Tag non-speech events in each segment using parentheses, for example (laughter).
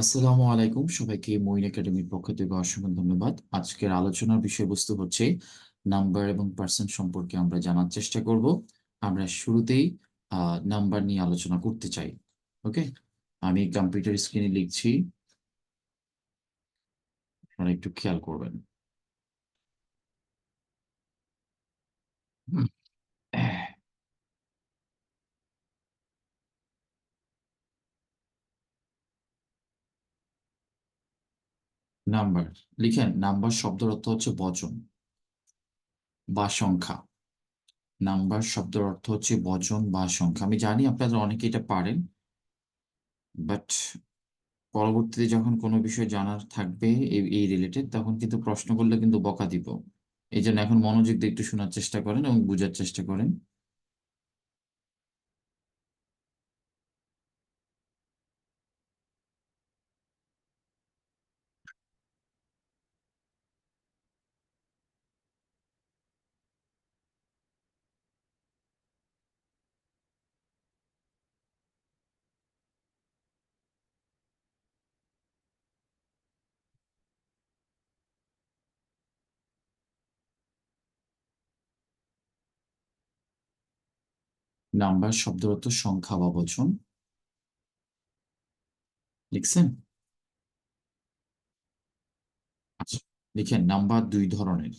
আসসালামু আলাইকুম। সবাইকে মইন একাডেমির পক্ষ থেকে অসংখ্য ধন্যবাদ। আজকের আলোচনার বিষয়বস্তু হচ্ছে নাম্বার এবং পার্সেন্ট সম্পর্কে আমরা জানার চেষ্টা করব। আমরা শুরুতেই নাম্বার নিয়ে আলোচনা করতে চাই, ওকে? আমি কম্পিউটার স্ক্রিনে লিখছি। আপনারা একটু খেয়াল করবেন। নাম্বার লিখেন নাম্বার শব্দের অর্থ হচ্ছে বচন বা সংখ্যা। নাম্বার শব্দের অর্থ হচ্ছে বচন বা সংখ্যা। আমি জানি আপনারা অনেকে এটা পারেন বাট পরবর্তীতে যখন কোনো বিষয় জানার থাকবে এই রিলেটেড তখন কিন্তু প্রশ্ন করলে কিন্তু বকা দিব। এই জন্য এখন মনোযোগ দিয়ে একটু শোনার চেষ্টা করেন এবং বোঝার চেষ্টা করেন। নাম্বার শব্দের অর্থ সংখ্যা বা বচন। লিখছেন? আচ্ছা লিখেন, নাম্বার দুই ধরনের।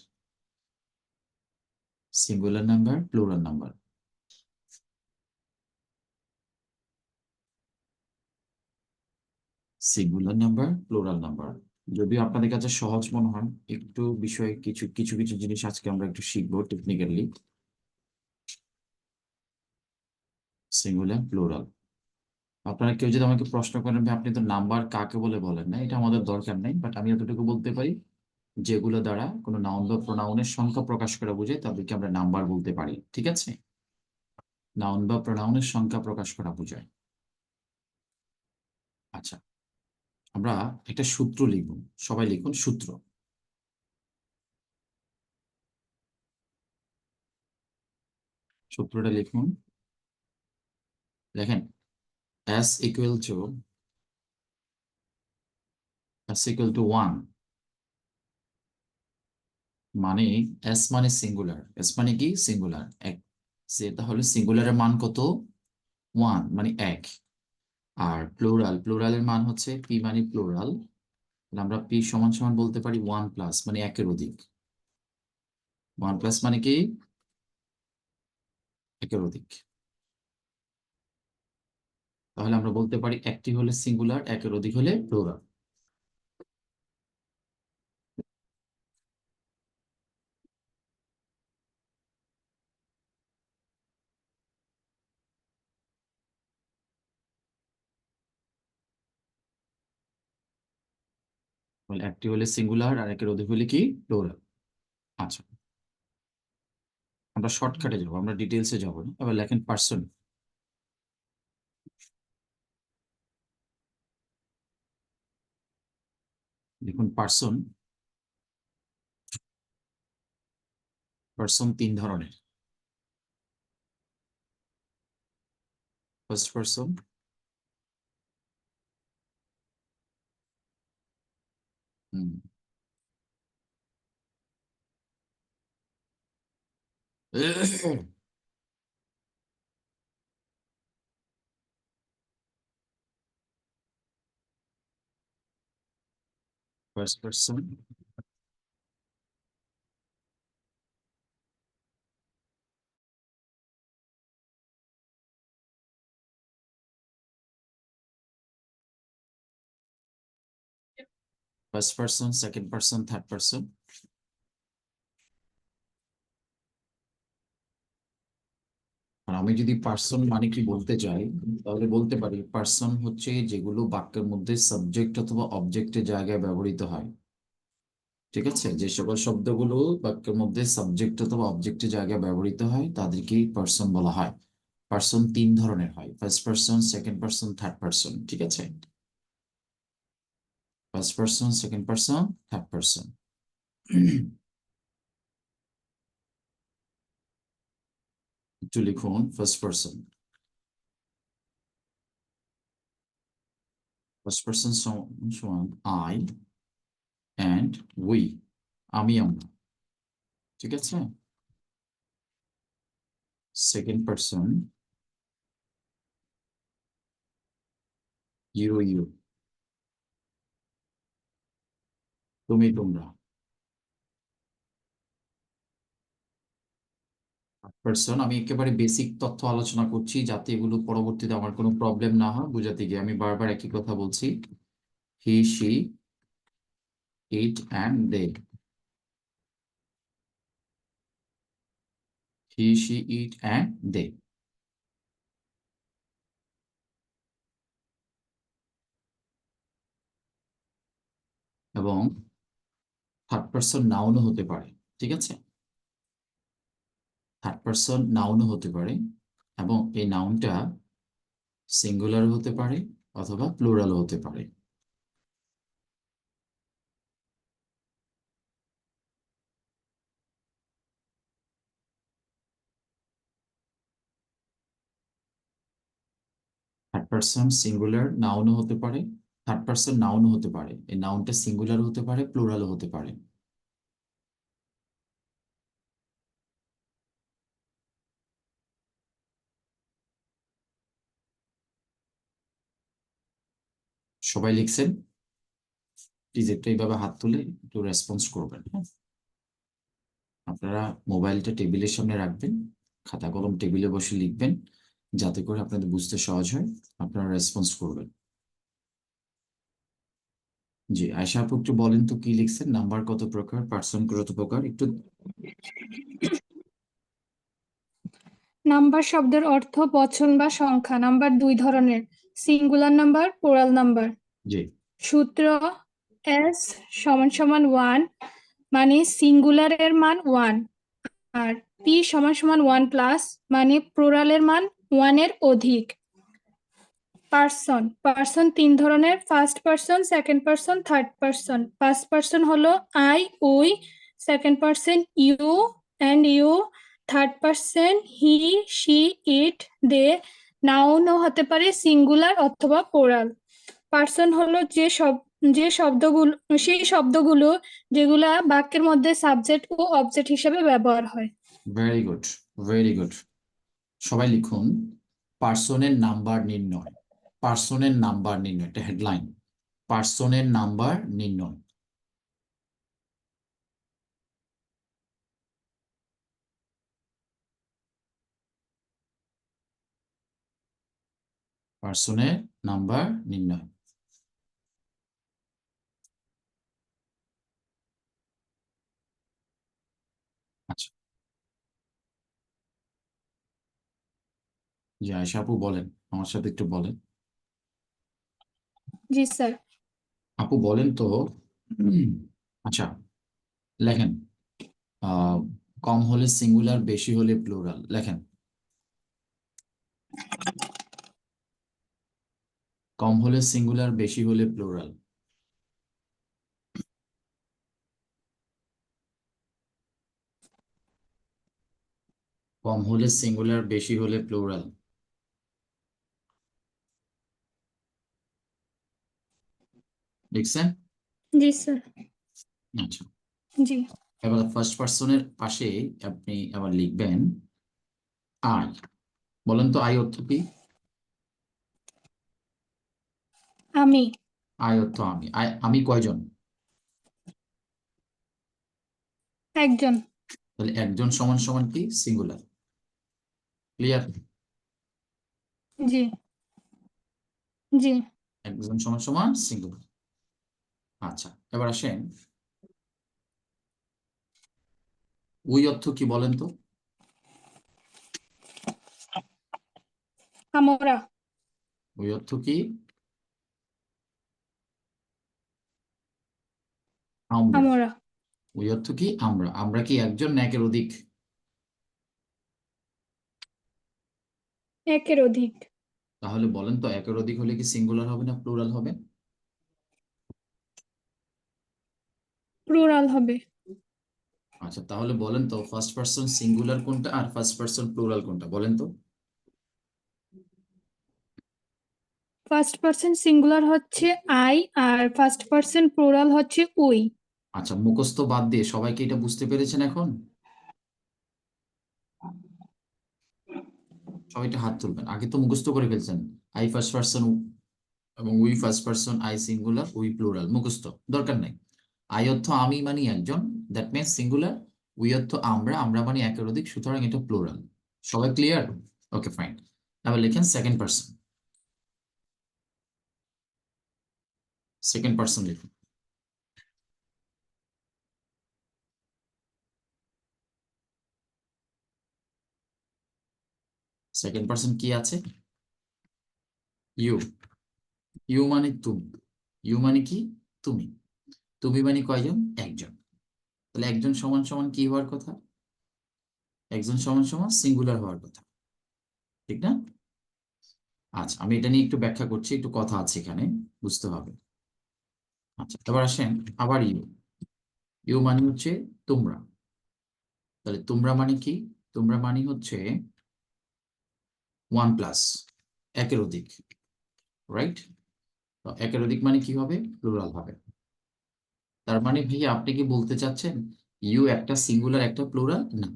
Singular number, plural number. Singular number, plural number. যদিও আপনাদের কাছে সহজ মনে হয়, একটু বিষয়ে কিছু কিছু কিছু জিনিস আজকে আমরা একটু শিখব টেকনিক্যালি। সিঙ্গুলার প্লুরাল আপনারা কেউ যদি আমাকে প্রশ্ন করেন আপনি তো নাম্বার কাকে বলে বলেন না? এটা আমাদের দরকার নেই বাট আমি এতটুকু বলতে পারি, যেগুলো দ্বারা কোনো নাউন বা প্রোনাউনের সংখ্যা প্রকাশ করা বোঝায়, তাদেরকে আমরা নাম্বার বলতে পারি, ঠিক আছে? নাউন বা প্রোনাউনের সংখ্যা প্রকাশ করা বোঝায়। আচ্ছা আমরা একটা সূত্র লিখব, সবাই লিখুন সূত্র। সূত্রটা লিখুন। দেখেন, s equal to, s equal to 1 মানে s মানে সিঙ্গুলার s মানে কি? সিঙ্গুলার এক। সেটা হলো সিঙ্গুলারের মান কত? 1 মানে এক। আর প্লুরাল প্লুরালের মান হচ্ছে p মানে প্লুরাল আমরা p সমান সমান বলতে পারি 1 প্লাস মানে একের অধিক। 1 প্লাস মানে কি? একের অধিক। তাহলে আমরা বলতে পারি একটি হলে সিঙ্গুলার একের অধিক হলে প্লুরাল তাহলে একটি হলে সিঙ্গুলার আর একের অধিক হলে কি? প্লুরাল আচ্ছা। আমরা শর্টকাটে যাব, আমরা ডিটেলসে যাব না। এবার লেখেন পার্সন দেখুন পার্সন পার্সন তিন ধরনের। First person hmm. (clears throat) first person first person second person third person আমি যদি পার্সন মানে কি বলতে চাই, তাহলে বলতে পারি পার্সন হচ্ছে যেগুলো বাক্যের মধ্যে সাবজেক্ট অথবা অবজেক্টের জায়গায় ব্যবহৃত হয়। ঠিক আছে? যে সকল শব্দগুলো বাক্যের মধ্যে সাবজেক্ট অথবা অবজেক্টের জায়গায় ব্যবহৃত হয়, তাদেরকেই পার্সন বলা হয়। পার্সন তিন ধরনের হয় first person second person third person ঠিক আছে? First person second person third person একটু লিখুন ফার্স্ট পার্সন ফার্স্ট পার্সন সমান আই অ্যান্ড উই আমি আমরা ঠিক আছে সেকেন্ড পার্সন ইউ ইউ তুমি তোমরা পার্সন আমি একেবারে বেসিক তথ্য আলোচনা করছি যাতে এগুলো পরবর্তীতে আমার কোনো প্রবলেম না হয়, বুঝাতে গিয়ে। আমি বারবার একই কথা বলছি। He she it and they he she it and they এবং থার্ড পার্সন নাউনও হতে পারে, ঠিক আছে? থার্ড পার্সন নাউনও হতে পারে এবং এই নাউনটা সিঙ্গুলার হতে পারে অথবা প্লুরালও হতে পারে। থার্ড পার্সন সিঙ্গুলার নাউনও হতে পারে থার্ড পার্সন নাউনও হতে পারে। এই নাউনটা সিঙ্গুলার হতে পারে প্লুরালও হতে পারে। সবাই লিখছেন। প্লিজ একটু এইভাবে হাত তুলে একটু রেসপন্স করবেন হ্যাঁ? আপনারা মোবাইলটা টেবিলের সামনে রাখবেন, খাতা কলম টেবিলে বসে লিখবেন, যাতে করে আপনাদের বুঝতে সহজ হয়, আপনারা রেসপন্স করবেন। জি, আয়শা আপু একটু বলেন তো কি লিখছেন? নাম্বার কত প্রকার? পার্সন কত প্রকার? একটু নাম্বার শব্দের অর্থ, বচন বা সংখ্যা। নাম্বার দুই ধরনের। সিঙ্গুলার নাম্বার প্লুরাল নাম্বার জি। সূত্র এস সমান সমান ওয়ান মানে সিঙ্গুলারের মান ওয়ান আর পি সমান সমান ওয়ান প্লাস মানে প্লুরালের মান ওয়ানের অধিক। পার্সন পার্সন তিন ধরনের first person second person third person first person হলো I we second person you and you third person he she it they নাউনও হতে পারে সিঙ্গুলার অথবা প্লুরাল। পার্সন হলো যে সব, যে শব্দগুলো, সেই শব্দগুলো যেগুলা বাক্যের মধ্যে সাবজেক্ট ও অবজেক্ট হিসেবে ব্যবহার হয়। ভেরি গুড ভেরি গুড সবাই লিখুন, পার্সনের নাম্বার নির্ণয়, পার্সনের নাম্বার নির্ণয়, এটা হেডলাইন পার্সনের নাম্বার নির্ণয়। পার্সনের নাম্বার নির্ণয়। আচ্ছা। জি আয়শা আপু বলেন আমার সাথে একটু বলেন। জি স্যার। আপু বলেন তো আচ্ছা লেখেন আহ, কম হলে সিঙ্গুলার বেশি হলে প্লুরাল লেখেন। কম হলে সিঙ্গুলার বেশি হলে প্লুরাল কম হলে সিঙ্গুলার বেশি হলে প্লুরাল লিখছেন জি স্যার আচ্ছা। জি। এবার ফার্স্ট পার্সনের পাশে আপনি আবার লিখবেন আই বলেন তো আই অর্থ কি? আমি। আয়ত্ত আমি। আমি কয়জন? একজন। তাহলে একজন সমান সমান কি? সিঙ্গুলার ক্লিয়ার জি। জি। একজন সমান সমান সিঙ্গুলার আচ্ছা এবার আসেন। উই অর্থ কি বলেন তো? আমরা। উই অর্থ কি? আমরা। উই অর্থ কি? আমরা। আমরা কি একজন না একের অধিক? একের অধিক। তাহলে বলেন তো একের অধিক হলে কি সিঙ্গুলার হবে না প্লুরাল হবে? প্লুরাল হবে। আচ্ছা তাহলে বলেন তো ফার্স্ট পার্সন সিঙ্গুলার কোনটা আর ফার্স্ট পার্সন প্লুরাল কোনটা? বলেন তো। ফার্স্ট পার্সন সিঙ্গুলার হচ্ছে আই আর ফার্স্ট পার্সন প্লুরাল হচ্ছে উই আচ্ছা মুখস্থ বাদ দিয়ে সবাইকে এটা বুঝতে পেরেছেন এখন? সবাই একটা হাত তুলবেন। আগে তো মুখস্থ করে ফেলছেন। আই ফার্স্ট পার্সন এবং we first person I singular we plural মুখস্থ, দরকার নাই। আই অর্থ আমি মানি একজন দ্যাট মিনস সিঙ্গুলার উই অর্থ আমরা আমরা মানি একের অধিক, সুতরাং এটা প্লুরাল সবাই ক্লিয়ার ওকে ফাইন এবার লেখেন সেকেন্ড পার্সন সেকেন্ড পার্সন লিখুন। সেকেন্ড পার্সন কি আছে? ইউ ইউ মানে তুমি। ইউ মানে কি? তুমি। তুমি মানে কয়জন? একজন। তাহলে একজন সমান সমান কি হওয়ার কথা? একজন সমান সমান সিঙ্গুলার হওয়ার কথা। ঠিক না? আচ্ছা আমি এটা নিয়ে একটু ব্যাখ্যা করছি, একটু কথা আছে এখানে, বুঝতে হবে। আচ্ছা এবার আসেন, আবার ইউ ইউ মানে হচ্ছে তোমরা। তাহলে তোমরা মানে কি? তোমরা মানে হচ্ছে ওয়ান প্লাস একের অধিক রাইট তো একের অধিক মানে কি হবে? প্লুরাল হবে। তার মানে ভাইয়া, আপনি কি বলতে চাচ্ছেন ইউ একটা সিঙ্গুলার একটা প্লুরাল না।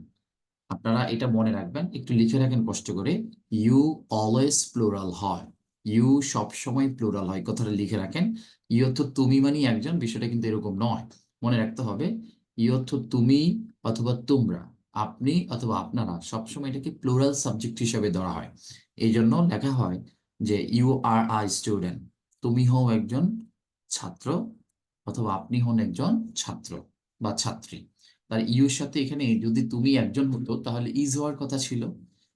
আপনারা এটা মনে রাখবেন, একটু লিখে রাখেন কষ্ট করে। ইউ অলওয়েজ প্লুরাল হয়। ইউ সব সময় প্লুরাল হয়। কথাটা লিখে রাখেন। ইউ অর্থ তুমি মানে একজন, বিষয়টা কিন্তু এরকম নয়। মনে রাখতে হবে ইউ অর্থ তুমি অথবা তোমরা। আপনি অথবা আপনারা সবসময় এটাকে প্লুরাল সাবজেক্ট হিসেবে ধরা হয়। এই জন্য লেখা হয় যে ইউ আর আই স্টুডেন্ট তুমি হও একজন ছাত্র অথবা আপনি হন একজন ছাত্র বা ছাত্রী। তার ইউর সাথে এখানে যদি তুমি একজন হতো, তাহলে ইজ হওয়ার কথা ছিল।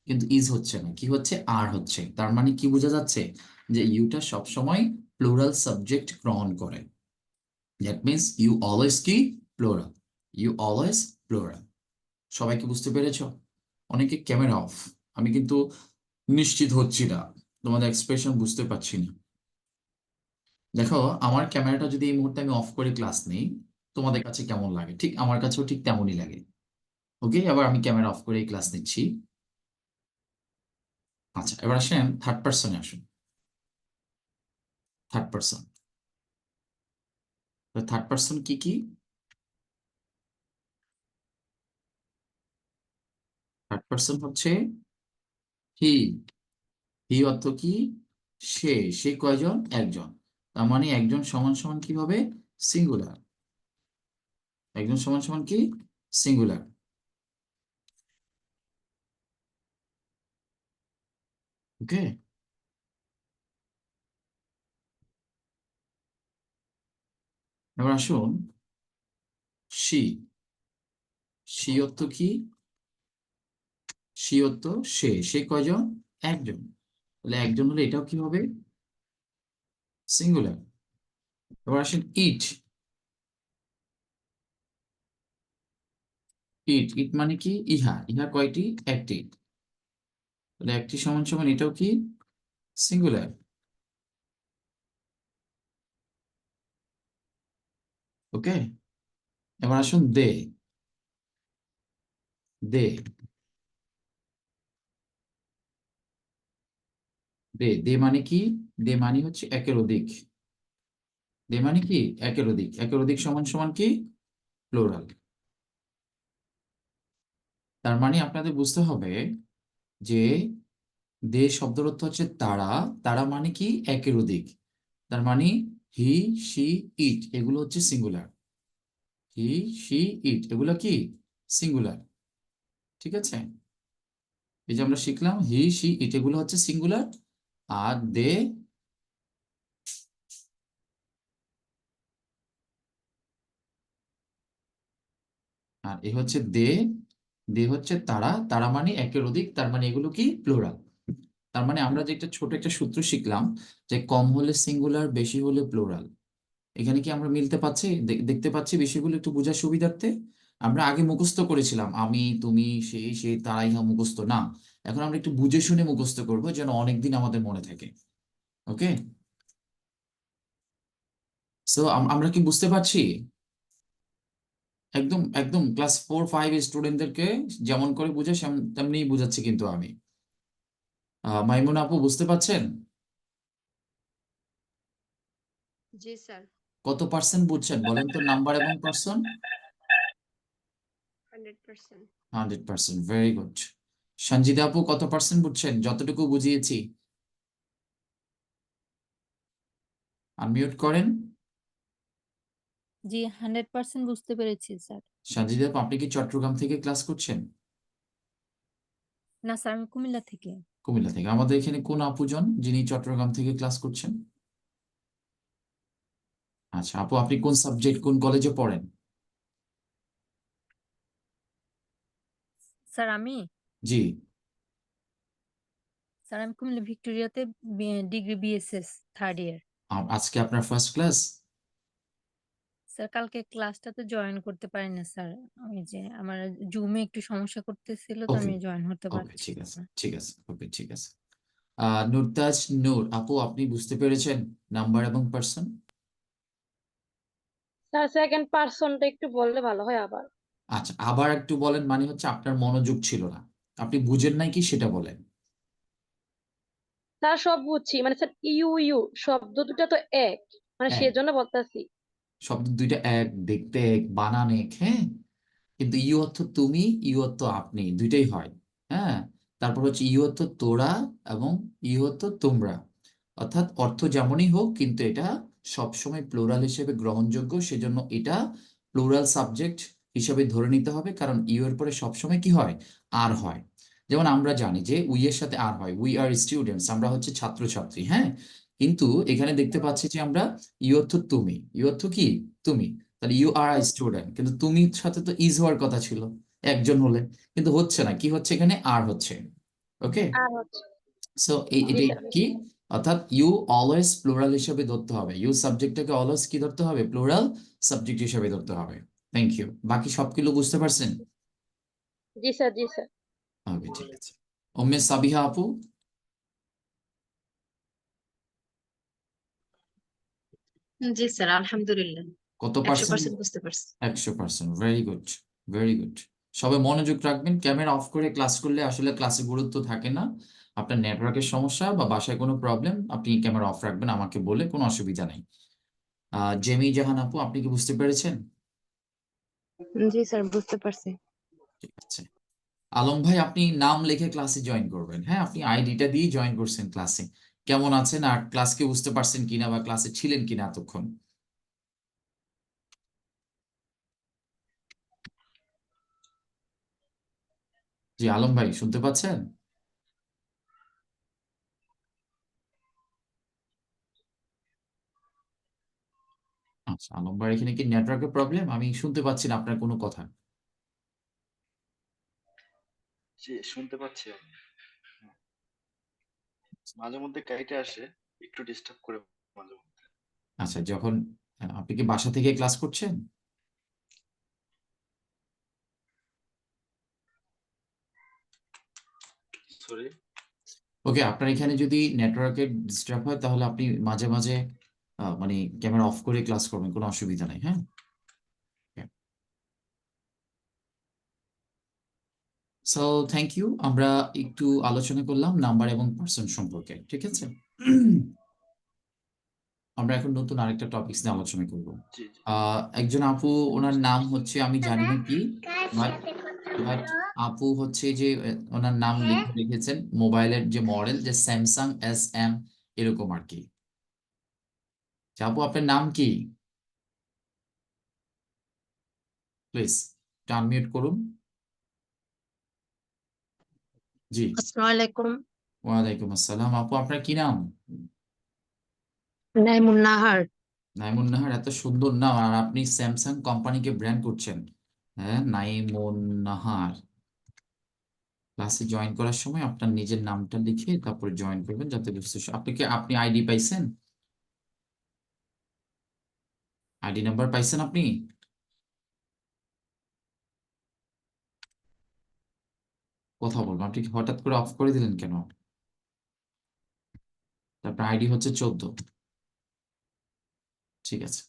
কিন্তু ইজ হচ্ছে না। কি হচ্ছে? আর হচ্ছে। তার মানে কি বোঝা যাচ্ছে? যে ইউটা সবসময় প্লোরাল সাবজেক্ট গ্রহণ করে। দ্যাট মিনস ইউ অলওয়েজ কি? প্লুরাল ইউ অলওয়েজ প্লুরাল সবাইকে বুঝতে পেরেছ? অনেকে ক্যামেরা অফ। আমি কিন্তু নিশ্চিত হচ্ছি না। তোমাদের এক্সপ্রেশন বুঝতে পারছি না। দেখো, আমার ক্যামেরাটা যদি এই মুহূর্তে আমি অফ করে ক্লাস নেই, তোমাদের কাছে কেমন লাগে? ঠিক আমার কাছেও ঠিক তেমনই লাগে। ওকে এবার আমি ক্যামেরা অফ করে ক্লাস নিচ্ছি। আচ্ছা এবার আসেন থার্ড পার্সনে আসুন। থার্ড পার্সন থার্ড পার্সন কি কি থার্ড পার্সন হচ্ছে হি হি অর্থ কি? সে। সে কয়জন? একজন। তার মানে একজন সমান সমান কি হবে সিঙ্গুলার একজন সমান সমান কি? সিঙ্গুলার ওকে এবার আসুন সি সি অর্থ কি? সি অর্থ সে সে কয়জন? একজন। তাহলে একজন হলে এটাও কি হবে? সিঙ্গুলার এবার আসেন ইট ইট ইট মানে কি? ইহা। ইহা কয়টি? একটি। তাহলে একটি সমান সমান এটাও কি? সিঙ্গুলার ওকে এবার আসুন দে। দে। দে দে মানে কি? দে মানে হচ্ছে একের অধিক। দে মানে কি? একের অধিক। একের অধিক সমান সমান কি? প্লোরাল। তার মানে আপনাদের বুঝতে হবে যে দে শব্দের অর্থ হচ্ছে তারা। তারা মানে কি? একের অধিক। তার মানে হি সি ইট, এগুলো হচ্ছে সিঙ্গুলার। হি সি ইট, এগুলো কি? সিঙ্গুলার। ঠিক আছে? এই যে আমরা শিখলাম হি সি ইট, এগুলো হচ্ছে সিঙ্গুলার। আর দে আর এ হচ্ছে দে দে হচ্ছে তারা তারা মানে একের অধিক, তার মানে এগুলো কি? প্লুরাল তার মানে আমরা যে একটা ছোট একটা সূত্র শিখলাম যে কম হলে সিঙ্গুলার বেশি হলে প্লোরাল এখানে কি আমরা মিলতে পাচ্ছি দেখতে পাচ্ছি বিষয়গুলো একটু বোঝার সুবিধার্থে। আমরা আগে মুখস্থ করেছিলাম, আমি, তুমি সেই সে, তারাই ইহা মুখস্থ না। এখন আমরা একটু বুঝে শুনে মুখস্থ করব যেন অনেকদিন আমাদের মনে থাকে। ওকে সো আমরা কি বুঝতে পারছি? একদম একদম ক্লাস ফোর ফাইভ স্টুডেন্টদেরকে যেমন করে বুঝে তেমনি বুঝাচ্ছি কিন্তু আমি। মাইমুন আপু বুঝতে পারছেন? জি স্যার। কত পার্সেন্ট বুঝছেন? বলেন তো নাম্বার এবং person hundred percent hundred percent very good Sanjita আপু কত পার্সেন্ট বুঝছেন? যতটুকু বুঝিয়েছি। আনমিউট করেন। জি হান্ড্রেড পার্সেন্ট বুঝতে পেরেছি স্যার। সঞ্জিতা আপু আপনি কি চট্টগ্রাম থেকে ক্লাস করছেন? না স্যার আমি কুমিল্লা থেকে। কুমিল্লা থেকে। আমাদের এখানে কোন আপুজন যিনি চট্টগ্রাম থেকে ক্লাস করছেন? আচ্ছা আপু আপনি কোন সাবজেক্ট কোন কলেজে পড়েন? স্যার আমি জি। স্যার আমি কুমিল্লা ভিক্টোরিয়াতে ডিগ্রি বিএসএস থার্ড ইয়ার আজকে আপনার ফার্স্ট ক্লাস স্যার কালকে ক্লাসটাতে জয়েন করতে পারি না স্যার। আমি যে আমার জুমে একটু সমস্যা করতেছিল তো আমি জয়েন হতে ওকে পারছি ঠিক আছে ঠিক আছে ওকে ঠিক আছে। আহ নুরতাজ নূর আপু আপনি বুঝতে পেরেছেন নাম্বার এবং পার্সন স্যার সেকেন্ড পার্সনটা একটু বললে ভালো হয় আবার। আচ্ছা আবার একটু বলেন মানে হচ্ছে আপনার মনোযোগ ছিল না। আপনি বুঝেন নাই কি সেটা বলেন? স্যার সব বুঝছি। মানে স্যার ইউ ইউ শব্দ দুটো তো এক। মানে সেজন্য বলতেছি। শব্দ দুইটা এক দেখতে এক বানান এক হ্যাঁ? কিন্তু ইউ অর্থ তুমি ইউ অর্থ আপনি দুইটাই হয় হ্যাঁ? তারপর হচ্ছে ইউ অর্থ তোরা এবং ইউ অর্থ তোমরা। অর্থাৎ অর্থ যেমনই হোক কিন্তু এটা সবসময় প্লোরাল হিসেবে গ্রহণযোগ্য। সেজন্য এটা প্লোরাল সাবজেক্ট হিসেবে ধরে নিতে হবে কারণ ইউ এর পরে সবসময় কি হয়? আর হয়। যেমন আমরা জানি যে উই এর সাথে আর হয় উই আর স্টুডেন্টস আমরা হচ্ছে ছাত্রছাত্রী হ্যাঁ? কিন্তু এখানে দেখতে পাচ্ছি যে আমরা ইউ অর্থ তুমি ইউ অর্থ কি? তুমি। তাহলে ইউ আর আই স্টুডেন্ট কিন্তু তুমি সাথে তো ইজ হওয়ার কথা ছিল একজন হলে। কিন্তু হচ্ছে না কি হচ্ছে এখানে? আর হচ্ছে ওকে? আর হচ্ছে। সো এটাই কি? অর্থাৎ ইউ অলওয়েজ প্লুরাল হিসেবে ধরতে হবে। ইউ সাবজেক্টটাকে অলওয়েজ কি ধরতে হবে? প্লুরাল সাবজেক্ট হিসেবে ধরতে হবে। থ্যাংক ইউ বাকি সবগুলো বুঝতে পারছেন? জি স্যার জি স্যার। ওকে ঠিক আছে উম্মে সাবিহা আপু জি স্যার আলহামদুলিল্লাহ। কত পার্সেন্ট বুঝতে পারছি। একশো percent very good very good সবাই মনোযোগ রাখবেন ক্যামেরা অফ করে ক্লাস করলে আসলে ক্লাসে গুরুত্ব থাকে না। আপনার নেটওয়ার্কের সমস্যা বা বাসায় কোনো প্রবলেম আপনি ক্যামেরা অফ রাখবেন আমাকে বলে কোনো অসুবিধা নেই। আহ জেমি জাহান আপু আপনি কি বুঝতে পেরেছেন? জি স্যার বুঝতে পারছি। ঠিক আছে। আলম ভাই, আপনি নাম লিখে ক্লাসে জয়েন করবেন। হ্যাঁ আপনি আইডিটা দিয়ে জয়েন করছেন ক্লাসে কেমন আছেন? আর ক্লাসকে বুঝতে পারছেন কিনা বা ক্লাসে ছিলেন কিনা এতক্ষণ? জি, আলম ভাই, শুনতে পাচ্ছেন? আচ্ছা আলম ভাই, এখানে কি নেটওয়ার্কের প্রবলেম আমি শুনতে পাচ্ছি না আপনার কোনো কথা। জি শুনতে পাচ্ছি আমি। মাঝে মধ্যে কাইটে আসে একটু ডিস্টার্ব করে মাঝে মধ্যে। আচ্ছা যখন আপনি কি বাসা থেকে ক্লাস করছেন? সরি ওকে আপনার এখানে যদি নেটওয়ার্কের ডিস্টার্ব হয় তাহলে আপনি মাঝে মাঝে মানে ক্যামেরা অফ করে ক্লাস করবেন কোনো অসুবিধা নেই হ্যাঁ? সো থ্যাংক ইউ আমরা একটু আলোচনা করলাম নাম্বার এবং পার্সন সম্পর্কে ঠিক আছে? আমরা এখন নতুন আরেকটা টপিকস নিয়ে আলোচনা করব। একজন আপু ওনার নাম হচ্ছে আমি জানি না কি বাট আপু হচ্ছে যে ওনার নাম লিখে লিখেছেন মোবাইলের যে মডেল যে স্যামসাং এস এম এরকম আর কি। আচ্ছা, আপু আপনার নাম কি? প্লিজ আনমিউট করুন। জি। আসসালামু আলাইকুম ওয়ালাইকুম আসসালাম। আপু আপনার কি নাম? নাইমুন নাহার। নাইমুন নাহার এত সুন্দর নাম। আর আপনি স্যামসাং কোম্পানিকে ব্র্যান্ড করছেন। হ্যাঁ নাইমুন নাহার। ক্লাসে জয়েন করার সময় আপনার নিজের নামটা লিখে তারপরে জয়েন করবেন যাতে বুঝতে আপনি কি আপনি আইডি পাইছেন? আইডি নাম্বার পাইছেন আপনি? কথা বলব। আপনি হঠাৎ করে অফ করে দিলেন কেন? তারপর আইডি হচ্ছে চোদ্দ। ঠিক আছে।